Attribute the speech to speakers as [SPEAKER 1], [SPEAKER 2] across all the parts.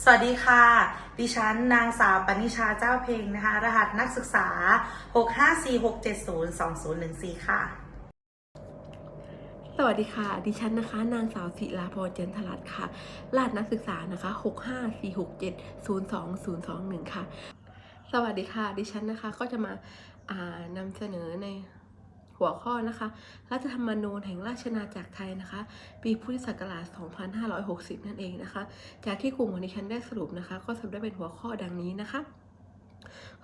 [SPEAKER 1] สวัสดีค่ะ ดิฉันนางสาวปณิชาเจ้าเพลงนะคะ รหัสนักศึกษา 6 5 4 6 7 0 2 0 1 4 ค่ะ
[SPEAKER 2] สวัสดีค่ะ ดิฉันนะคะ นางสาวศิลาพรเจนทรัตค่ะ รหัสนักศึกษานะคะ 6 5 4 6 7 0 2 0 2 1 ค่ะ สวัสดีค่ะ ดิฉันนะคะก็จะมาานำเสนอใน หัวข้อนะคะ รัฐธรรมนูญแห่งราชนาณาจักรไทยนะคะ ปีพุทธศักราช 2560 นั่นเองนะคะ จากที่กลุ่มของดิฉันได้สรุปนะคะ ก็สรุปได้เป็นหัวข้อดังนี้นะคะ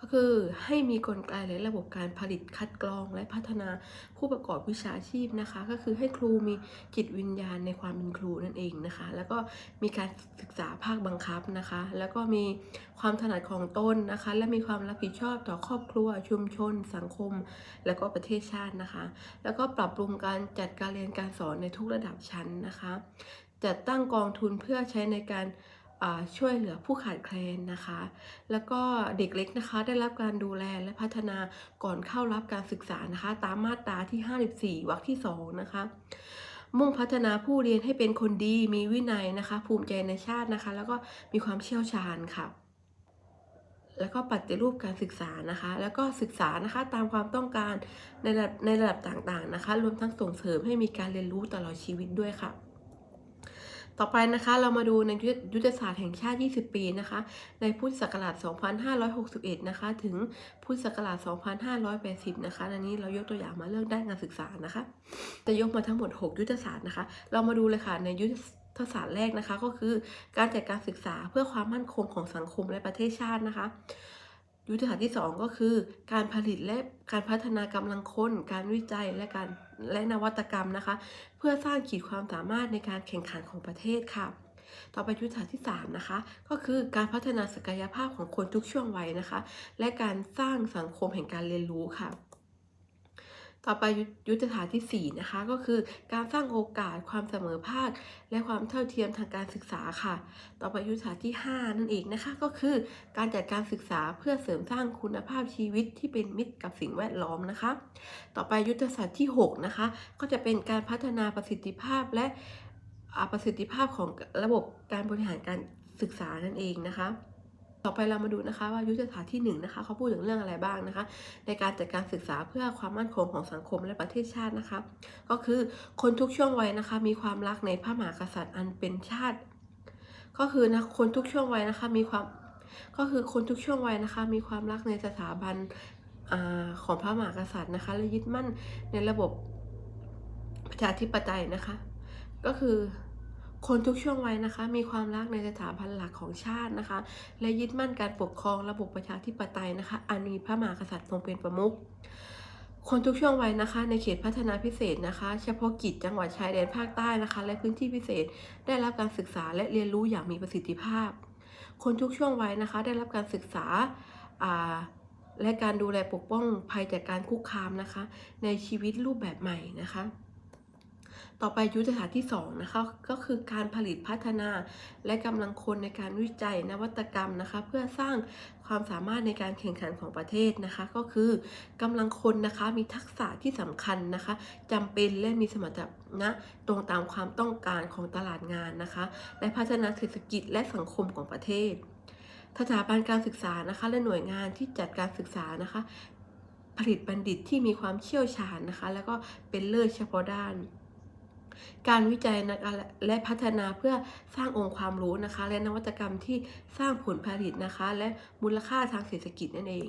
[SPEAKER 2] ก็คือให้มีกลไกและระบบการผลิตคัดกรองและพัฒนาผู้ประกอบวิชาชีพนะคะ ก็คือให้ครูมีจิตวิญญาณในความเป็นครูนั่นเองนะคะ แล้วก็มีการศึกษาภาคบังคับนะคะ แล้วก็มีความถนัดของตนนะคะ และมีความรับผิดชอบต่อครอบครัวชุมชน สังคม แล้วก็ประเทศชาตินะคะ แล้วก็ปรับปรุงการจัดการเรียนการสอนในทุกระดับชั้นนะคะจัดตั้งกองทุนเพื่อใช้ในการ ช่วยเหลือผู้ขาดแคลนนะคะ แล้วก็เด็กเล็กนะคะได้รับการดูแลและพัฒนาก่อนเข้ารับการศึกษานะคะ ตามมาตราที่ 54วรรคที่ 2 นะคะ มุ่งพัฒนาผู้เรียนให้เป็นคนดีมีวินัยนะคะ ภูมิใจในชาตินะคะ แล้วก็มีความเชี่ยวชาญค่ะ แล้วก็ปฏิรูปการศึกษานะคะ แล้วก็ศึกษานะคะตามความต้องการในระดับในระดับต่างๆนะคะ รวมทั้งส่งเสริมให้มีการเรียนรู้ตลอดชีวิตด้วยค่ะ ต่อไปนะคะเรามาดูในยุทธศาสตร์แห่งชาติ 20 ปีนะคะ ในพุทธศักราช 2561 นะคะ ถึงพุทธศักราช 2580 นะคะอันนี้เรายกตัวอย่างมาเรื่องด้านการศึกษานะคะจะยกมาทั้งหมด 6 ยุทธศาสตร์นะคะ เรามาดูเลยค่ะในยุทธศาสตร์แรกนะคะ ก็คือการจัดการศึกษาเพื่อความมั่นคงของสังคมและประเทศชาตินะคะ ยุทธศาสตร์ที่ 2 ก็คือ การผลิตและการพัฒนากำลังคน การวิจัยและการและนวัตกรรมนะคะ เพื่อสร้างขีดความสามารถในการแข่งขันของประเทศค่ะ ต่อไปยุทธศาสตร์ที่ 3 นะคะ ก็คือการพัฒนาศักยภาพของคนทุกช่วงวัยนะคะ และการสร้างสังคมแห่งการเรียนรู้ค่ะ ต่อไปยุทธศาสตร์ที่ 4 นะคะ ก็คือการสร้างโอกาสความเสมอภาค และความเท่าเทียมทางการศึกษาค่ะ ต่อไปยุทธศาสตร์ที่ 5 นั่นเองนะคะ ก็คือการจัดการศึกษาเพื่อเสริมสร้างคุณภาพชีวิตที่เป็นมิตรกับสิ่งแวดล้อมนะคะ ต่อไปยุทธศาสตร์ที่ 6 นะคะ ก็จะเป็นการพัฒนาประสิทธิภาพและประสิทธิภาพของระบบการบริหารการศึกษานั่นเองนะคะ ต่อไปเรามาดูนะคะว่ายุทธศาสตร์ที่1นะคะเขาพูดถึงเรื่องอะไรบ้างนะคะ ในการจัดการศึกษาเพื่อความมั่นคงของสังคมและประเทศชาตินะคะ ก็คือคนทุกช่วงวัยนะคะ มีความรักในพระมหากษัตริย์อันเป็นชาติ ก็คือนะคนทุกช่วงวัยนะคะมีความก็คือคนทุกช่วงวัยนะคะ มีความรักในสถาบันอของพระมหากษัตริย์นะคะ และยึดมั่นในระบบประชาธิปไตยนะคะ ก็คือ คนทุกช่วงวัยนะคะ มีความรักในสถาบันหลักของชาตินะคะ และยึดมั่นการปกครองระบบประชาธิปไตยนะคะ อันมีพระมหากษัตริย์ทรงเป็นประมุขคนทุกช่วงวัยนะคะ ในเขตพัฒนาพิเศษนะคะ เฉพาะกิจจังหวัดชายแดนภาคใต้นะคะ และพื้นที่พิเศษได้รับการศึกษาและเรียนรู้อย่างมีประสิทธิภาพ คนทุกช่วงวัยนะคะ ได้รับการศึกษาอ่าและการดูแลปกป้องภัยจากการคุกคามนะคะ ในชีวิตรูปแบบใหม่นะคะ ต่อไปยุทธศาสตร์ที่2นะคะก็คือการผลิตพัฒนาและกำลังคนในการวิจัยนวัตกรรมนะคะเพื่อสร้างความสามารถในการแข่งขันของประเทศนะคะ ก็คือกำลังคนนะคะมีทักษะที่สำคัญนะคะจำเป็นและมีสมรรถนะตรงตามความต้องการของตลาดงานนะคะ และพัฒนาเศรษฐกิจและสังคมของประเทศสถาบันการศึกษานะคะ และหน่วยงานที่จัดการศึกษานะคะ ผลิตบัณฑิตที่มีความเชี่ยวชาญนะคะ แล้วก็เป็นเลิศเฉพาะด้าน การวิจัยนะคะและพัฒนาเพื่อสร้างองค์ความรู้นะคะ และนวัตกรรมที่สร้างผลผลิตนะคะ และมูลค่าทางเศรษฐกิจนั่นเอง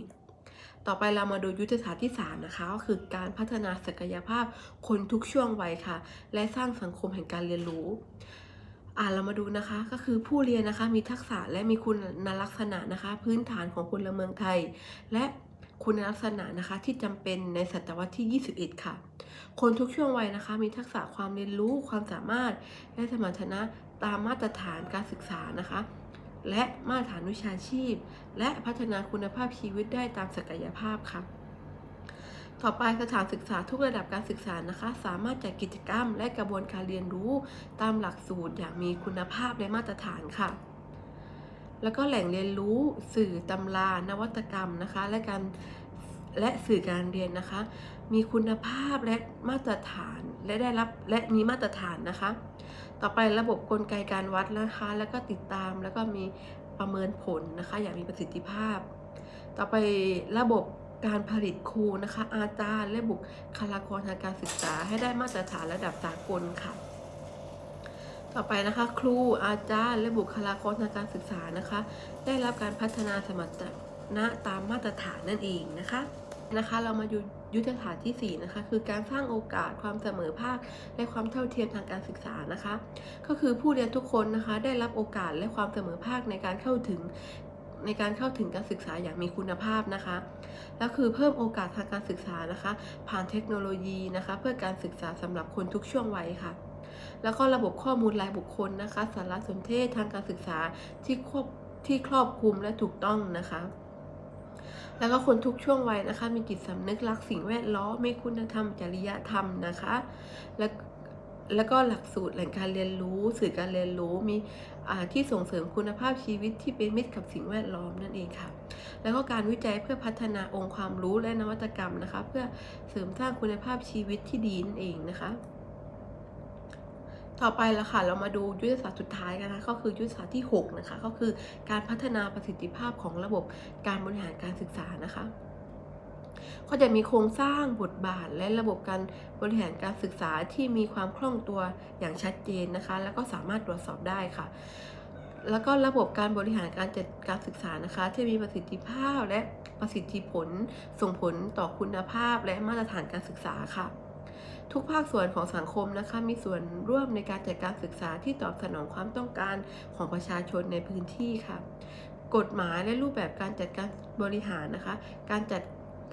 [SPEAKER 2] ต่อไปเรามาดูยุทธศาสตร์ที่ 3 นะคะ ก็คือการพัฒนาศักยภาพคนทุกช่วงวัยค่ะ และสร้างสังคมแห่งการเรียนรู้อ่าเรามาดูนะคะก็คือผู้เรียนนะคะมีทักษะและมีคุณลักษณะนะคะ พื้นฐานของพลเมืองไทย และ คุณลักษณะนะคะที่จำเป็นในศตวรรษที่ 21 ค่ะ คนทุกช่วงวัยนะคะ มีทักษะความเรียนรู้ความสามารถและสมรรถนะตามมาตรฐานการศึกษานะคะ และมาตรฐานวิชาชีพ และพัฒนาคุณภาพชีวิตได้ตามศักยภาพค่ะต่อไปสถานศึกษาทุกระดับการศึกษานะคะ สามารถจัดกิจกรรมและกระบวนการเรียนรู้ตามหลักสูตรอย่างมีคุณภาพและมาตรฐานค่ะ แล้วก็แหล่งเรียนรู้สื่อตำรานวัตกรรมนะคะ และการและสื่อการเรียนนะคะ มีคุณภาพและมาตรฐานและได้รับและมีมาตรฐานนะคะ ต่อไประบบกลไกการวัดนะคะ แล้วก็ติดตามแล้วก็มีประเมินผลนะคะ อย่างมีประสิทธิภาพ ต่อไประบบการผลิตครูนะคะ อาจารย์และบุคลากรทางการศึกษาให้ได้มาตรฐานระดับสากลค่ะ ต่อไปนะคะ ครูอาจารย์และบุคลากรทางการศึกษานะคะ ได้รับการพัฒนาสมรรถนะตามมาตรฐานนั่นเองนะคะนะคะ เรามาอยู่ยุทธศาสตร์ที่ 4 นะคะ คือการสร้างโอกาสความเสมอภาค และความเท่าเทียมทางการศึกษานะคะ ก็คือผู้เรียนทุกคนนะคะ ได้รับโอกาสและความเสมอภาคในการเข้าถึงในการเข้าถึงการศึกษาอย่างมีคุณภาพนะคะ แล้วคือเพิ่มโอกาสทางการศึกษานะคะ ผ่านเทคโนโลยีนะคะ เพื่อการศึกษาสำหรับคนทุกช่วงวัยค่ะ แล้วก็ระบบข้อมูลรายบุคคลนะคะ สารสนเทศทางการศึกษาที่ควบที่ครอบคลุมและถูกต้องนะคะ แล้วก็คนทุกช่วงวัยนะคะ มีจิตสำนึกรักสิ่งแวดล้อมมีคุณธรรม จริยธรรมนะคะ และแล้วก็หลักสูตรแหล่งการเรียนรู้ สื่อการเรียนรู้มีที่ส่งเสริมคุณภาพชีวิตที่เป็นมิตรกับสิ่งแวดล้อมนั่นเองค่ะ แล้วก็การวิจัยเพื่อพัฒนาองค์ความรู้และนวัตกรรมนะคะ เพื่อเสริมสร้างคุณภาพชีวิตที่ดีนั่นเองนะคะ ต่อไปละค่ะเรามาดูยุทธศาสตร์สุดท้ายกันนะก็คือยุทธศาสตร์ที่ 6 นะคะ ก็คือการพัฒนาประสิทธิภาพของระบบการบริหารการศึกษานะคะก็จะมีโครงสร้างบทบาทและระบบการบริหารการศึกษาที่มีความคล่องตัวอย่างชัดเจนนะคะ แล้วก็สามารถตรวจสอบได้ค่ะ แล้วก็ระบบการบริหารการจัดการศึกษานะคะ ที่มีประสิทธิภาพและประสิทธิผลส่งผลต่อคุณภาพและมาตรฐานการศึกษาค่ะ ทุกภาคส่วนของสังคมนะคะมีส่วนร่วมในการจัดการศึกษาที่ตอบสนองความต้องการของประชาชนในพื้นที่ค่ะ กฎหมายและรูปแบบการจัดการบริหารนะคะ การจัด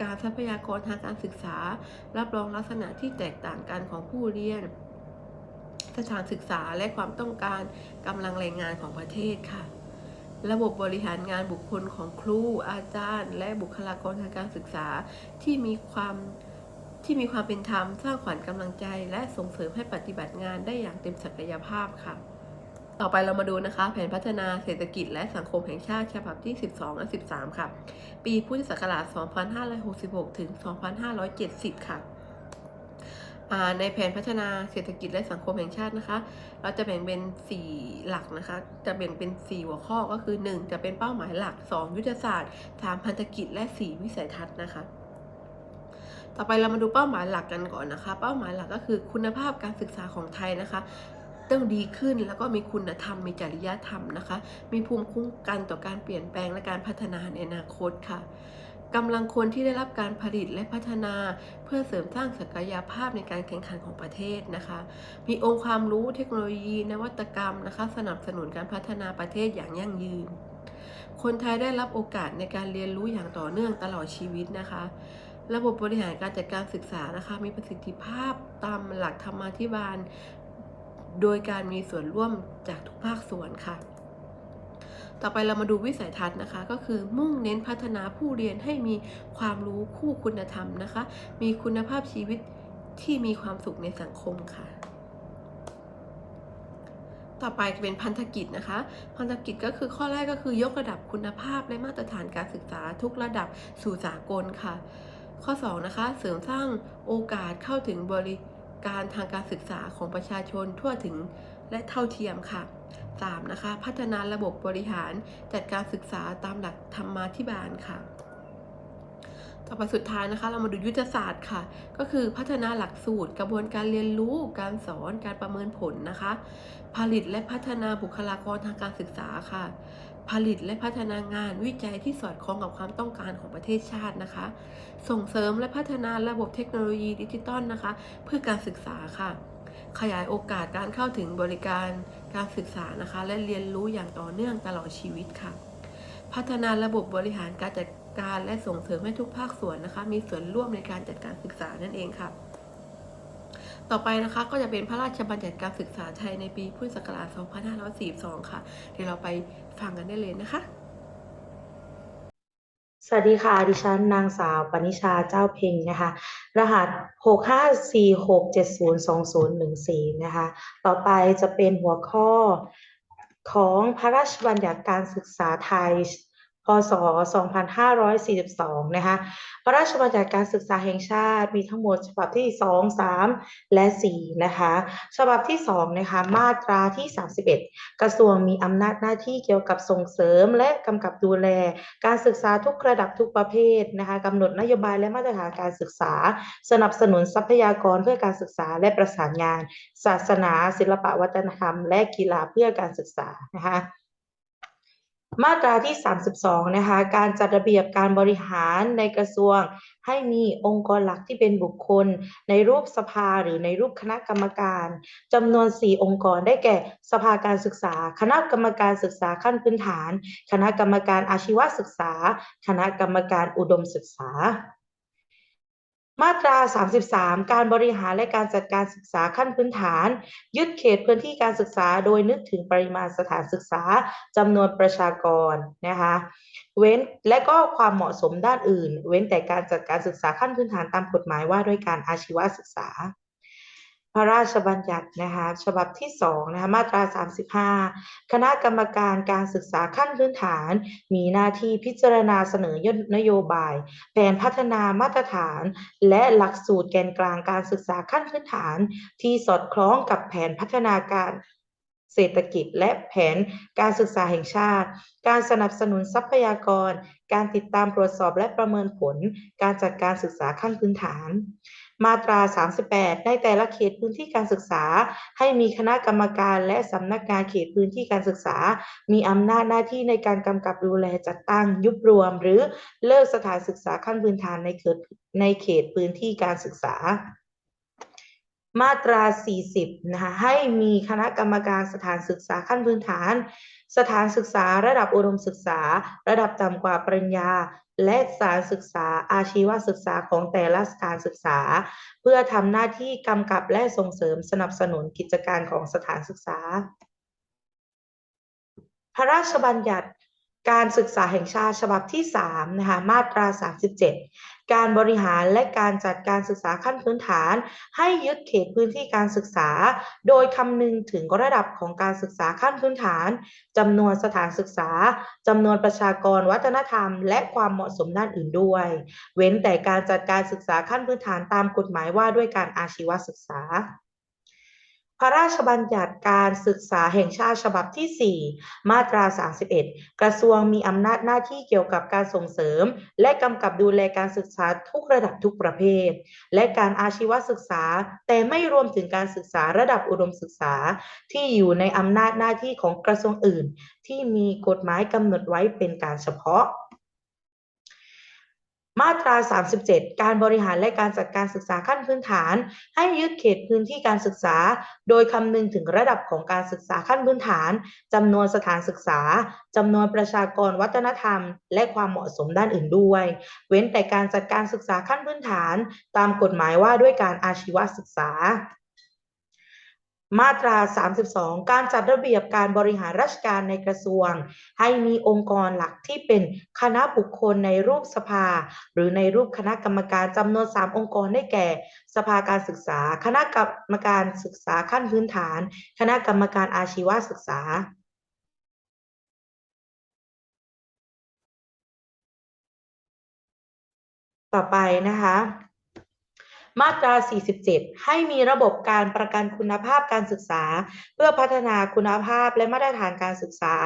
[SPEAKER 2] การทรัพยากรทางการศึกษา รับรองลักษณะที่แตกต่างกันของผู้เรียน สถานศึกษาและความต้องการกำลังแรงงานของประเทศค่ะ ระบบบริหารงานบุคคลของครูอาจารย์ และบุคลากรทางการศึกษาที่มีความ ที่มีความเป็นธรรมสร้างขวัญกำลังใจ และส่งเสริมให้ปฏิบัติงานได้อย่างเต็มศักยภาพค่ะ ต่อไปเรามาดูนะคะ แผนพัฒนาเศรษฐกิจและสังคมแห่งชาติฉบับที่ 12 และ 13 ค่ะ ปีพุทธศักราช 2566 ถึง 2570 ค่ะอ่าในแผนพัฒนาเศรษฐกิจและสังคมแห่งชาตินะคะ เราจะแบ่งเป็น 4 หลักนะคะ จะแบ่งเป็น 4 หัวข้อก็คือ 1 จะเป็นเป้าหมายหลัก 2 ยุทธศาสตร์ 3 พันธกิจ และ 4 วิสัยทัศน์นะคะ ต่อไปเรามาดูเป้าหมายหลักกันก่อนนะคะ เป้าหมายหลักก็คือคุณภาพการศึกษาของไทยนะคะต้องดีขึ้นแล้วก็มีคุณธรรมมีจริยธรรมนะคะ มีภูมิคุ้มกันต่อการเปลี่ยนแปลงและการพัฒนาในอนาคตค่ะกำลังคนที่ได้รับการผลิตและพัฒนาเพื่อเสริมสร้างศักยภาพในการแข่งขันของประเทศนะคะ มีองค์ความรู้เทคโนโลยี นวัตกรรมนะคะ สนับสนุนการพัฒนาประเทศอย่างยั่งยืน คนไทยได้รับโอกาสในการเรียนรู้อย่างต่อเนื่องตลอดชีวิตนะคะ ระบบบริหารการจัดการศึกษานะคะ มีประสิทธิภาพตามหลักธรรมาธิบาล โดยการมีส่วนร่วมจากทุกภาคส่วนค่ะ ต่อไปเรามาดูวิสัยทัศน์นะคะ ก็คือมุ่งเน้นพัฒนาผู้เรียนให้มีความรู้คู่คุณธรรมนะคะ มีคุณภาพชีวิตที่มีความสุขในสังคมค่ะต่อไปจะเป็นพันธกิจนะคะ พันธกิจก็คือข้อแรกก็คือยกระดับคุณภาพและมาตรฐานการศึกษาทุกระดับสู่สากลค่ะ ข้อ2นะคะเสริมสร้างโอกาสเข้าถึงบริการทางการศึกษาของประชาชนทั่วถึงและเท่าเทียมค่ะ 3. นะคะ พัฒนาระบบบริหารจัดการศึกษาตามหลักธรรมาธิบาลค่ะ ต่อไปสุดท้ายนะคะ เรามาดูยุทธศาสตร์ค่ะ ก็คือพัฒนาหลักสูตร กระบวนการเรียนรู้ การสอน การประเมินผลนะคะ ผลิตและพัฒนาบุคลากรทางการศึกษาค่ะ ผลิตและพัฒนางานวิจัยที่สอดคล้องกับความต้องการของประเทศชาตินะคะ ส่งเสริมและพัฒนาระบบเทคโนโลยีดิจิตอลนะคะ เพื่อการศึกษาค่ะ ขยายโอกาสการเข้าถึงบริการการศึกษานะคะ และเรียนรู้อย่างต่อเนื่องตลอดชีวิตค่ะ พัฒนาระบบบริหารการจัดการและส่งเสริมให้ทุกภาคส่วนนะคะ มีส่วนร่วมในการจัดการศึกษานั่นเองค่ะ ต่อไปนะคะก็จะเป็นพระราชบัญญัติการศึกษาไทยในปีพุทธศักราช 2542 ค่ะ เดี๋ยวเราไปฟังกันได้เลยนะคะ
[SPEAKER 1] สวัสดีค่ะ ดิฉันนางสาวปณิชาเจ้าเพ็งนะคะ รหัส 6546702014 นะคะ ต่อไปจะเป็นหัวข้อของพระราชบัญญัติการศึกษาไทย พศ 2542 นะคะ พระราชบัญญัติการศึกษาแห่งชาติมีทั้งหมดฉบับที่ 2 3 และ 4 นะคะ ฉบับที่ 2 นะคะ มาตราที่ 31 กระทรวงมีอำนาจหน้าที่เกี่ยวกับส่งเสริมและกำกับดูแล การศึกษาทุกระดับทุกประเภทนะคะกำหนดนโยบายและมาตรฐานการศึกษา สนับสนุนทรัพยากรเพื่อการศึกษาและประสานงาน ศาสนา ศิลปะวัฒนธรรม และกีฬาเพื่อการศึกษานะคะ มาตราที่ 32 นะคะ การจัดระเบียบการบริหารในกระทรวง ให้มีองค์กรหลักที่เป็นบุคคล ในรูปสภาหรือในรูปคณะกรรมการจำนวน 4 องค์กรได้แก่ สภาการศึกษา คณะกรรมการศึกษาขั้นพื้นฐาน คณะกรรมการอาชีวศึกษา คณะกรรมการอุดมศึกษา มาตรา 33 การบริหารและการจัดการศึกษาขั้นพื้นฐาน ยึดเขตพื้นที่การศึกษา โดยนึกถึงปริมาณสถานศึกษาจำนวนประชากรนะคะเว้นและก็ความเหมาะสมด้านอื่น เว้นแต่การจัดการศึกษาขั้นพื้นฐานตามกฎหมายว่าด้วยการอาชีวศึกษา ระราชบัญญัตินะคะฉบับที่2นะคะมาตรา 35 คณะกรรมการการศึกษาขั้นพื้นฐาน มีหน้าที่พิจารณาเสนอนโยบาย แผนพัฒนามาตรฐาน และหลักสูตรแกนกลางการศึกษาขั้นพื้นฐาน ที่สอดคล้องกับแผนพัฒนาการ เศรษฐกิจและแผนการศึกษาแห่งชาติ การสนับสนุนทรัพยากร การติดตามตรวจสอบและประเมินผล การจัดการศึกษาขั้นพื้นฐาน มาตรา 38 ในแต่ละเขตพื้นที่การศึกษา ให้มีคณะกรรมการและสำนักงานเขตพื้นที่การศึกษา มีอำนาจหน้าที่ในการกำกับดูแลจัดตั้งยุบรวม หรือเลิกสถานศึกษาขั้นพื้นฐานในเขตในเขตพื้นที่การศึกษา มาตรา 40 นะคะ ให้มีคณะกรรมการสถานศึกษาขั้นพื้นฐาน สถานศึกษาระดับอุดมศึกษา ระดับต่ำกว่าปริญญา และสถานศึกษาอาชีวศึกษาของแต่ละสถานศึกษา เพื่อทำหน้าที่กำกับและส่งเสริมสนับสนุนกิจการของสถานศึกษา พระราชบัญญัติการศึกษาแห่งชาติฉบับที่3นะคะมาตรา 37 การบริหารและการจัดการศึกษาขั้นพื้นฐาน ให้ยึดเขตพื้นที่การศึกษา โดยคำนึงถึงระดับของการศึกษาขั้นพื้นฐานจำนวนสถานศึกษาจำนวนประชากรวัฒนธรรม และความเหมาะสมด้านอื่นด้วย เว้นแต่การจัดการศึกษาขั้นพื้นฐานตามกฎหมายว่าด้วยการอาชีวศึกษา พระราชบัญญัติการศึกษาแห่งชาติฉบับที่ 4 มาตรา 31 กระทรวงมีอำนาจหน้าที่เกี่ยวกับการส่งเสริม และกำกับดูแลการศึกษาทุกระดับทุกประเภท และการอาชีวศึกษา แต่ไม่รวมถึงการศึกษาระดับอุดมศึกษา ที่อยู่ในอำนาจหน้าที่ของกระทรวงอื่น ที่มีกฎหมายกำหนดไว้เป็นการเฉพาะ มาตรา 37 การบริหารและการจัดการศึกษาขั้นพื้นฐาน ให้ยึดเขตพื้นที่การศึกษา โดยคำนึงถึงระดับของการศึกษาขั้นพื้นฐานจำนวนสถานศึกษาจำนวนประชากรวัฒนธรรม และความเหมาะสมด้านอื่นด้วย เว้นแต่การจัดการศึกษาขั้นพื้นฐาน ตามกฎหมายว่าด้วยการอาชีวศึกษา มาตรา 32 การจัดระเบียบการบริหารราชการในกระทรวง ให้มีองค์กรหลักที่เป็นคณะบุคคลในรูปสภา หรือในรูปคณะกรรมการจำนวน 3 องค์กรได้แก่ สภาการศึกษา คณะกรรมการศึกษาขั้นพื้นฐาน คณะกรรมการอาชีวศึกษา ต่อไปนะคะ มาตรา 47 ให้มีระบบการประกันคุณภาพการศึกษา เพื่อพัฒนาคุณภาพและมาตรฐานการศึกษา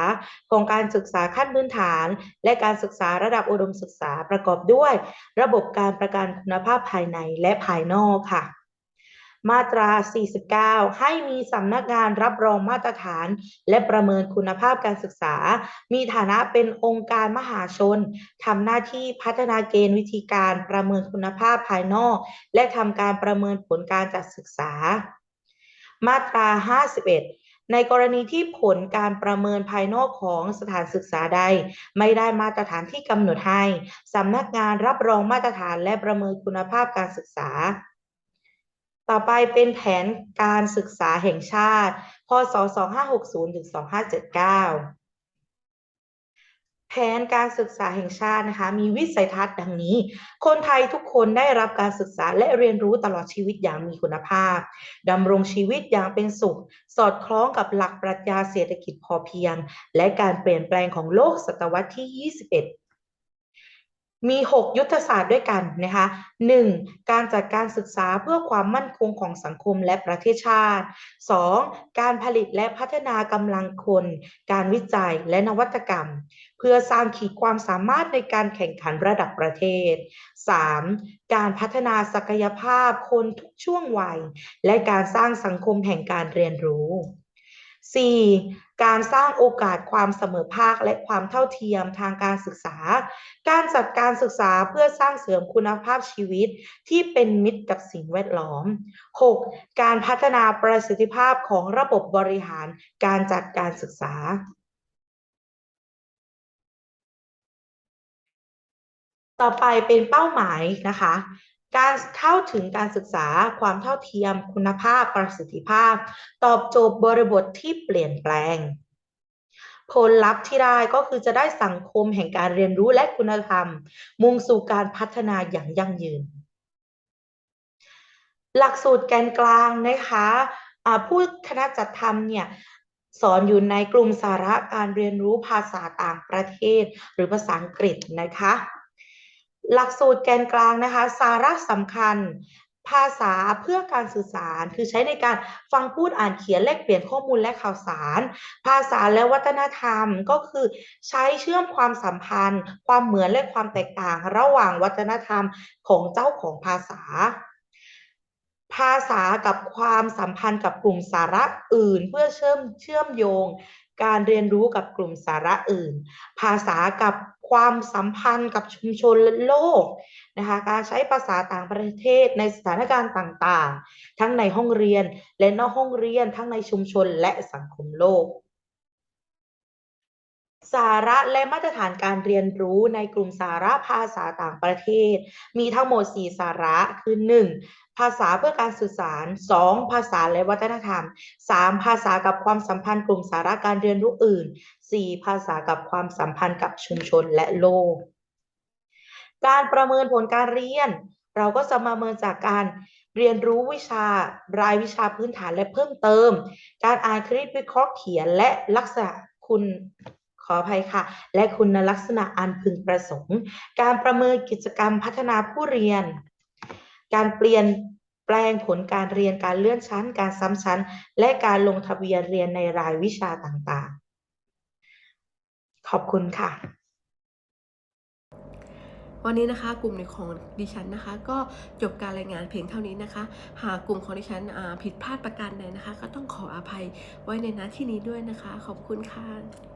[SPEAKER 1] ของการศึกษาขั้นพื้นฐาน และการศึกษาระดับอุดมศึกษาประกอบด้วย ระบบการประกันคุณภาพภายในและภายนอกค่ะ มาตรา 49 ให้มีสำนักงานรับรองมาตรฐาน และประเมินคุณภาพการศึกษา มีฐานะเป็นองค์การมหาชนทำหน้าที่พัฒนาเกณฑ์วิธีการประเมินคุณภาพภายนอก และทำการประเมินผลการจัดศึกษา มาตรา 51ในกรณีที่ผลการประเมินภายนอกของสถานศึกษาใด ไม่ได้มาตรฐานที่กำหนดให้สำนักงานรับรองมาตรฐานและประเมินคุณภาพการศึกษา ต่อไปเป็นแผนการศึกษาแห่งชาติ พศ 2560 ถึง 2579 แผนการศึกษาแห่งชาตินะคะ มีวิสัยทัศน์ดังนี้ คนไทยทุกคนได้รับการศึกษาและเรียนรู้ตลอดชีวิตอย่างมีคุณภาพ ดำรงชีวิตอย่างเป็นสุข สอดคล้องกับหลักปรัชญาเศรษฐกิจพอเพียง และการเปลี่ยนแปลงของโลกศตวรรษที่ 21 มี 6 ยุทธศาสตร์ด้วยกันนะคะ 1. การจัดการศึกษาเพื่อความมั่นคงของสังคมและประเทศชาติ 2. การผลิตและพัฒนากำลังคน การวิจัยและนวัตกรรม เพื่อสร้างขีดความสามารถในการแข่งขันระดับประเทศ 3. การพัฒนาศักยภาพคนทุกช่วงวัย และการสร้างสังคมแห่งการเรียนรู้ 4. การสร้างโอกาสความเสมอภาคและความเท่าเทียมทางการศึกษา การจัดการศึกษาเพื่อสร้างเสริมคุณภาพชีวิตที่เป็นมิตรกับสิ่งแวดล้อม 6. การพัฒนาประสิทธิภาพของระบบบริหารการจัดการศึกษาต่อไปเป็นเป้าหมายนะคะ การเข้าถึงการศึกษาความเท่าเทียมคุณภาพประสิทธิภาพ ตอบโจทย์บริบทที่เปลี่ยนแปลง ผลลัพธ์ที่ได้ก็คือจะได้สังคมแห่งการเรียนรู้และคุณธรรม มุ่งสู่การพัฒนาอย่างยั่งยืน หลักสูตรแกนกลางนะคะผู้คณะจัดทำเนี่ยสอนอยู่ในกลุ่มสาระการเรียนรู้ภาษาต่างประเทศ หรือภาษาอังกฤษนะคะ หลักสูตรแกนกลางนะคะ สาระสำคัญ ภาษาเพื่อการสื่อสาร คือใช้ในการฟังพูดอ่านเขียนแลกเปลี่ยนข้อมูลและข่าวสาร ภาษาและวัฒนธรรมก็คือใช้เชื่อมความสัมพันธ์ ความเหมือนและความแตกต่าง ระหว่างวัฒนธรรมของเจ้าของภาษาภาษากับความสัมพันธ์กับกลุ่มสาระอื่น เพื่อเชื่อมเชื่อมโยง การเรียนรู้กับกลุ่มสาระอื่น ภาษากับความสัมพันธ์กับชุมชนและโลกนะคะการใช้ภาษาต่างประเทศในสถานการณ์ต่างๆ ทั้งในห้องเรียนและนอกห้องเรียนทั้งในชุมชนและสังคมโลก สาระและมาตรฐานการเรียนรู้ในกลุ่มสาระภาษาต่างประเทศ มีทั้งหมด 4 สาระคือ 1. ภาษาเพื่อการสื่อสาร 2. ภาษาและวัฒนธรรม 3. ภาษากับความสัมพันธ์กลุ่มสาระการเรียนรู้อื่น 4. ภาษากับความสัมพันธ์กับชุมชนและโลก การประเมินผลการเรียน เราก็จะมาเมินจากการเรียนรู้วิชารายวิชาพื้นฐานและเพิ่มเติม การอ่านคณิตวิเคราะห์เขียนและลักษณะคุณ ออภัยค่ะ และคุณลักษณะอันพึงประสงค์ การประเมินกิจกรรมพัฒนาผู้เรียน การเปลี่ยนแปลงผลการเรียนการเลื่อนชั้น การซ้ำชั้น และการลงทะเบียนเรียนในรายวิชาต่างๆ ขอบคุณค่ะ
[SPEAKER 2] วันนี้นะคะกลุ่มของดิฉันนะคะ ก็จบการรายงานเพียงเท่านี้นะคะ หากกลุ่มของดิฉันผิดพลาดประการใดนะคะ ก็ต้องขออภัยไว้ในน้าที่นี้ด้วยนะคะ ขอบคุณค่ะ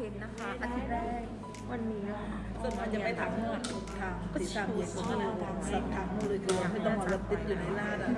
[SPEAKER 2] เทนต์นะคะอาทิตย์แรกวันนี้นะคะ
[SPEAKER 3] ส่วนมันจะไปทางเมื่อทางสีสามเย็นก็เลยสับทางนู่นเลยคือไม่ต้องมารถติดอยู่ในลาดอะ